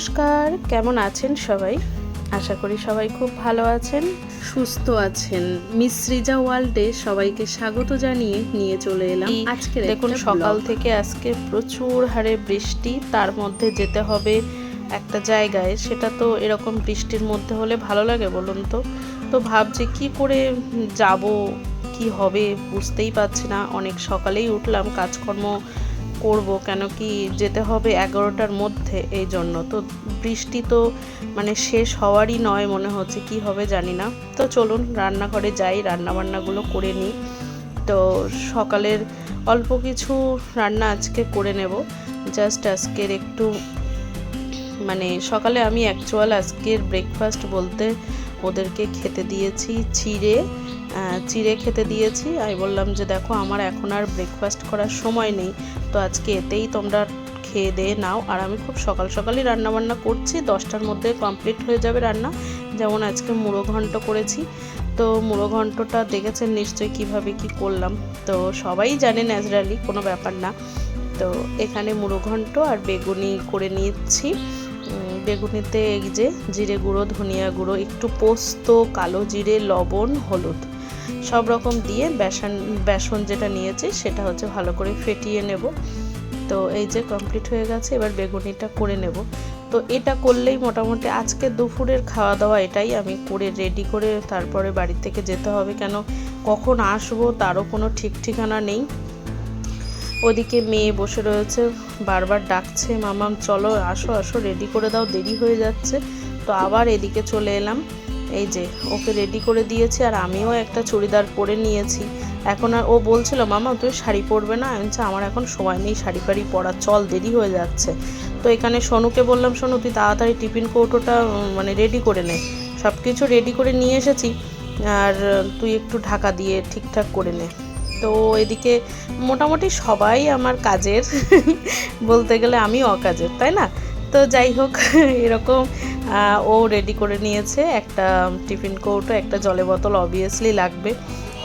নমস্কার কেমন আছেন সবাই? আশা করি সবাই খুব ভালো আছেন। সুস্থ আছেন। মিশ্রিজা ওয়ার্ল্ডে সবাইকে স্বাগত জানিয়ে নিয়ে চলে এলাম আজকে দেখুন সকাল থেকে আজকে প্রচুর হারে বৃষ্টি তার মধ্যে যেতে হবে একটা জায়গায়। সেটা তো এরকম বৃষ্টির মধ্যে হলে ভালো লাগে বলুন তো। তো ভাবছি কি করে যাব কি হবে বুঝতেই পারছি না। অনেক সকালেই উঠলাম কাজকর্ম করব কেন কি যেতে হবে এগারোটার মধ্যে এই জন্য। তো বৃষ্টি তো মানে শেষ হওয়ারই নয় মনে হচ্ছে, কি হবে জানি না। তো চলুন রান্নাঘরে যাই, রান্নাবান্নাগুলো করে নিই। তো সকালের অল্প কিছু রান্না আজকে করে নেব। জাস্ট আজকের একটু মানে সকালে আমি অ্যাকচুয়াল আজকের ব্রেকফাস্ট বলতে ওদেরকে খেতে দিয়েছি চিড়ে চিড়ে খেতে দিয়েছি। আমি বললাম যে, দেখো, আমার এখন আর ব্রেকফাস্ট করার সময় নেই। তো আজকে এতেই তোমরা খেয়ে দিয়ে নাও। আর আমি খুব সকাল সকালই রান্না বান্না করছি। দশটার মধ্যে কমপ্লিট হয়ে যাবে রান্না। যেমন আজকে মুড়ো ঘন্ট করেছি। তো মুড়ো ঘন্টটা দেখেছেন নিশ্চয়ই কীভাবে কি করলাম? তো সবাই জানে ন্যাচারালি, কোনো ব্যাপার না। তো এখানে মুড়ো ঘন্ট আর বেগুনি করে নিচ্ছি। বেগুনিতে এই যে জিরে গুঁড়ো, ধনিয়া গুঁড়ো, একটু পোস্ত, কালো জিরে, লবণ, হলুদ। সব রকম দিয়ে বেসন বেসন যেটা নিয়েছি সেটা হচ্ছে ভালো করে ফেটিয়ে নেব। তো এই যে কমপ্লিট হয়ে গেছে, এবার বেগুনিটা করে নেব। তো এটা করলেই মোটামুটি আজকে দুপুরের খাওয়া দাওয়া এটাই আমি করে রেডি করে তারপরে বাড়ি থেকে যেতে হবে। কেন? কখন আসব তারও কোনো ঠিক ঠিকানা নেই। ওদিকে মেয়ে বসে রয়েছে, বারবার ডাকছে, মামাম, চলো, আসো আসো রেডি করে দাও, দেরি হয়ে যাচ্ছে। তো আবার এদিকে চলে এলাম। এই যে, ওকে রেডি করে দিয়েছি আর আমিও একটা চুড়িদার পরে নিয়েছি। এখন আর ও বলছিল, মামা, তুই শাড়ি পরবে না? আমি আমার এখন সময় নেই, শাড়ি ফাড়ি পরার চল, দেরি হয়ে যাচ্ছে। তো এখানে সোনুকে বললাম সোনু তুই তাড়াতাড়ি টিফিন কৌটোটা মানে রেডি করে নে। সব কিছু রেডি করে নিয়ে এসেছি, আর তুই একটু ঢাকা দিয়ে ঠিকঠাক করে নে। তো এদিকে মোটামুটি সবাই আমার কাজের, বলতে গেলে আমি অকাজের, তাই না? তো যাই হোক, এরকম ও রেডি করে নিয়েছে একটা টিফিন কৌটো, একটা জলের বোতল অবভিয়াসলি লাগবে।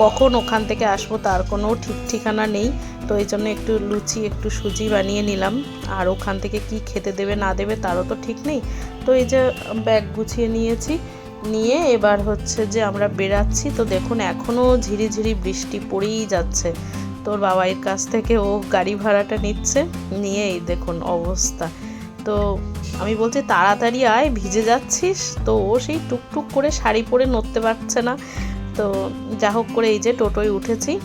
কখন ওখান থেকে আসব তার কোনো ঠিক ঠিকানা নেই, তো এই জন্য একটু লুচি, একটু সুজি বানিয়ে নিলাম। আর ওখান থেকে কি খেতে দেবে, না দেবে তারও তো ঠিক নেই। তো এই যে ব্যাগ গুছিয়ে নিয়েছি, নিয়ে এবার হচ্ছে যে আমরা বেরাচ্ছি। তো দেখুন এখনও ঝিরিঝিরি বৃষ্টি পড়েই যাচ্ছে। তোর বাবাইয়ের কাছ থেকে ও গাড়ি ভাড়াটা নিচ্ছে। নিয়ে এই দেখুন অবস্থা। তো আমি বলছি, তাড়াতাড়ি আয়, ভিজে যাচ্ছিস? তো ও সেই টুকটুক করে শাড়ি পরে নড়তে পারছে না। তো যা হোক করে এই যে টোটোয় উঠেছি।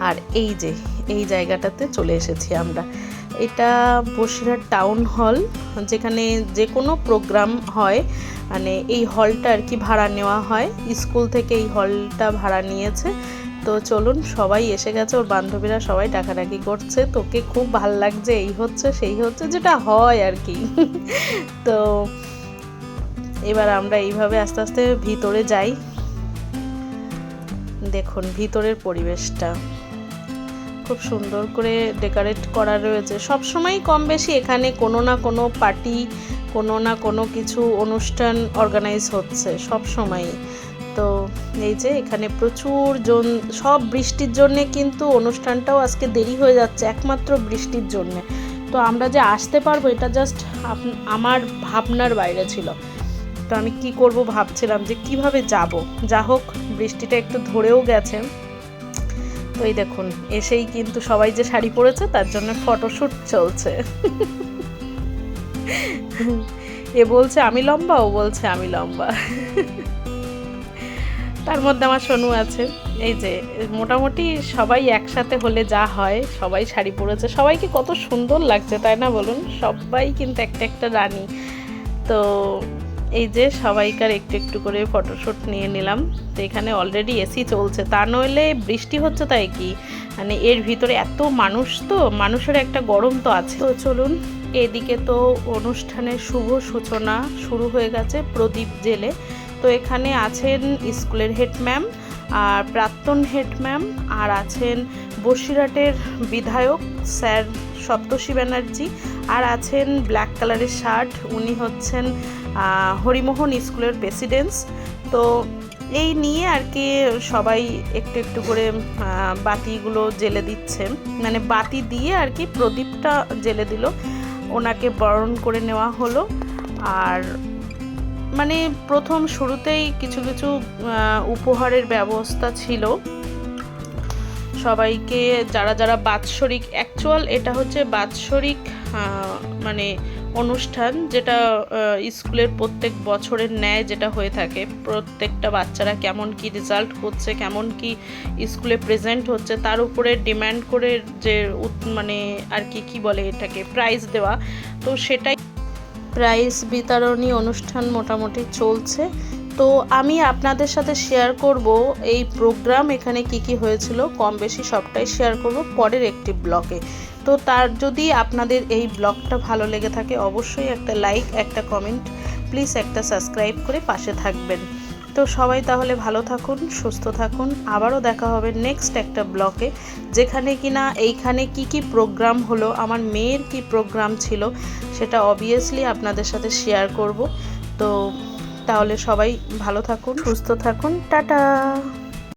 আর এই যে, এই জায়গাটাতে চলে এসেছি আমরা। এটা বসিরহাট টাউন হল, যেখানে যে কোনো প্রোগ্রাম হয়। মানে এই হলটা আর কি ভাড়া নেওয়া হয়। স্কুল থেকে এই হলটা ভাড়া নিয়েছে। তো চলুন, সবাই এসে গেছে, ওর বান্ধবীরা সবাই ডাকাডাকি করছে। তোকে খুব ভালো লাগছে, এই হচ্ছে, সেই হচ্ছে, যেটা হয় আর কি। তো এবার আমরা এইভাবে আস্তে আস্তে ভিতরে যাই। দেখুন, ভিতরের পরিবেশটা। খুব সুন্দর করে ডেকোরেট করা রয়েছে। সব সময় কম বেশি এখানে কোনো না কোনো পার্টি, কোনো না কোনো কিছু অনুষ্ঠান অর্গানাইজ হচ্ছে সব সময়ই। তো এই যে এখানে প্রচুর জন, সব বৃষ্টির জন্যে কিন্তু অনুষ্ঠানটাও আজকে দেরি হয়ে যাচ্ছে, একমাত্র বৃষ্টির জন্যে। তো আমরা যে আসতে পারব এটা জাস্ট আমার ভাবনার বাইরে ছিল। তো আমি কি করব ভাবছিলাম যে কীভাবে যাব? যা হোক, বৃষ্টিটা একটু ধরেও গেছে। তো এই দেখুন, এসেই কিন্তু সবাই যে শাড়ি পরেছে, তার জন্য ফটোশ্যুট চলছে। এ বলছে, আমি লম্বা? ও বলছে, আমি লম্বা। তার মধ্যে আমার সোনু আছে। এই যে, মোটামুটি সবাই একসাথে হলে যা হয়, সবাই শাড়ি পরেছে। সবাইকে কত সুন্দর লাগছে, তাই না বলুন? সবাই কিন্তু একটা একটা রানী। তো এই যে সবাইকার একটু একটু করে ফটোশ্যুট নিয়ে নিলাম। তো এখানে অলরেডি এসি চলছে। তা নইলে বৃষ্টি হচ্ছে তাই কি? মানে এর ভিতরে এত মানুষ তো, মানুষের একটা গরম তো আছে। তো চলুন, এদিকে তো অনুষ্ঠানের শুভ সূচনা শুরু হয়ে গেছে প্রদীপ জেলে। তো এখানে আছেন স্কুলের হেড ম্যাম আর প্রাক্তন হেড ম্যাম আর আছেন বসিরহাটের বিধায়ক স্যার সপ্তর্ষি ব্যানার্জি আর আছেন ব্ল্যাক কালারের শার্ট। উনি হচ্ছেন হরিমোহন স্কুলের প্রেসিডেন্স তো এই নিয়ে আর কি সবাই একটু একটু করে বাতিগুলো জেলে দিচ্ছে। মানে বাতি দিয়ে আর কি প্রদীপটা জেলে দিল। ওনাকে বরণ করে নেওয়া হলো। আর মানে প্রথম শুরুতেই কিছু কিছু উপহারের ব্যবস্থা ছিল। সবাইকে যারা যারা বাৎসরিক অ্যাকচুয়াল এটা হচ্ছে বাৎসরিক মানে অনুষ্ঠান যেটা স্কুলের প্রত্যেক বছরের ন্যায় যেটা হয়ে থাকে। প্রত্যেকটা বাচ্চারা কেমন কি রেজাল্ট করছে, কেমন কি স্কুলে প্রেজেন্ট হচ্ছে, তার উপরে ডিমান্ড করে যে মানে আর কি কি বলে এটাকে প্রাইজ দেওয়া। তো সেটাই প্রাইজ বিতরণী অনুষ্ঠান মোটামুটি চলছে। তো আমি আপনাদের সাথে শেয়ার করব এই প্রোগ্রাম এখানে কি কি হয়েছিল, কম বেশি সবটাই শেয়ার করব পরের একটি ব্লকে তো তার যদি আপনাদের এই ব্লগটা ভালো লেগে থাকে, অবশ্যই একটা লাইক একটা কমেন্ট প্লিজ একটা সাবস্ক্রাইব করে পাশে থাকবেন। তো সবাই তাহলে ভালো থাকুন, সুস্থ থাকুন। আবারও দেখা হবে নেক্সট একটা ব্লকে যেখানে কিনা এইখানে কি কি প্রোগ্রাম হলো, আমার মেয়ের কি প্রোগ্রাম ছিল, সেটা অবভিয়াসলি আপনাদের সাথে শেয়ার করব। তো তাহলে সবাই ভালো থাকুন, সুস্থ থাকুন। টাটা!